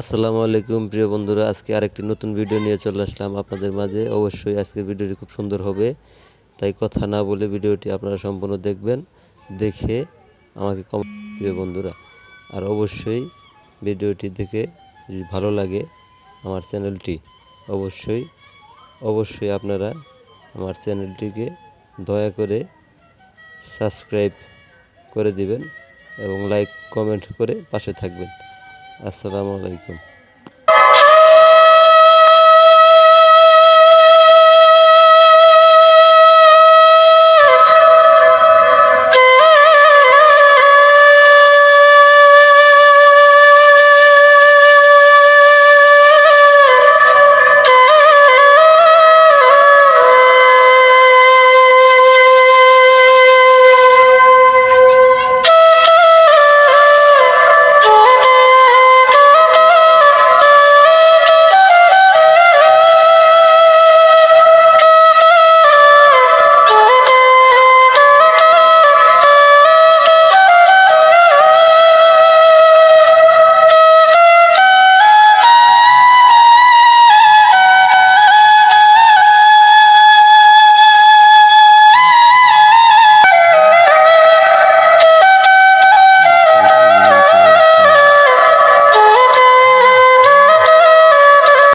আসসালামু আলাইকুম, প্রিয় বন্ধুরা। আজকে আরেকটি নতুন ভিডিও নিয়ে চলে আসলাম আপনাদের মাঝে। অবশ্যই আজকের ভিডিওটি খুব সুন্দর হবে। তাই কথা না বলে ভিডিওটি আপনারা সম্পূর্ণ দেখবেন, দেখে আমাকে কম প্রিয় বন্ধুরা, আর অবশ্যই ভিডিওটি দেখে যদি ভালো লাগে আমার চ্যানেলটি অবশ্যই অবশ্যই আপনারা আমার চ্যানেলটিকে দয়া করে সাবস্ক্রাইব করে দিবেন এবং লাইক কমেন্ট করে পাশে থাকবেন। আসসালামু আলাইকুম।